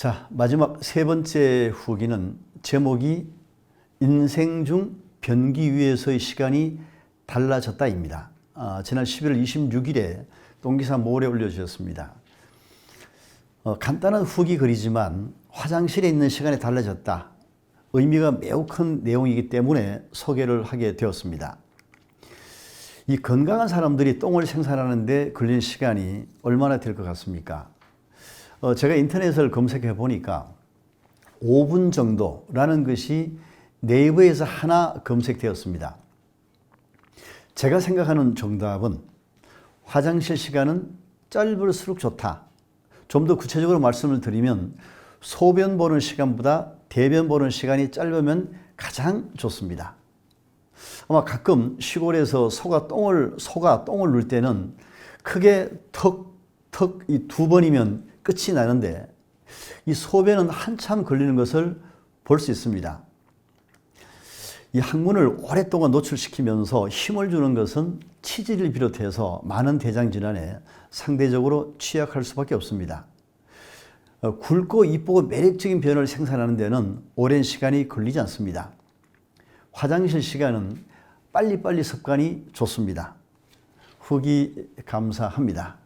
자, 마지막 세 번째 후기는 제목이 인생 중 변기 위에서의 시간이 달라졌다입니다. 아, 지난 11월 26일에 동기사 모래 올려주셨습니다. 어, 간단한 후기 글이지만 화장실에 있는 시간이 달라졌다. 의미가 매우 큰 내용이기 때문에 소개를 하게 되었습니다. 이 건강한 사람들이 똥을 생산하는데 걸린 시간이 얼마나 될 것 같습니까? 어, 제가 인터넷을 검색해 보니까 5분 정도라는 것이 네이버에서 하나 검색되었습니다. 제가 생각하는 정답은 화장실 시간은 짧을수록 좋다. 좀 더 구체적으로 말씀을 드리면 소변 보는 시간보다 대변 보는 시간이 짧으면 가장 좋습니다. 아마 가끔 시골에서 소가 똥을 소가 똥을 눌 때는 크게 턱 턱 이 두 번이면 끝이 나는데 이 소변은 한참 걸리는 것을 볼 수 있습니다. 이 항문을 오랫동안 노출시키면서 힘을 주는 것은 치질을 비롯해서 많은 대장 질환에 상대적으로 취약할 수밖에 없습니다. 어, 굵고 이쁘고 매력적인 변을 생산하는 데는 오랜 시간이 걸리지 않습니다. 화장실 시간은 빨리빨리 습관이 좋습니다. 후기 감사합니다.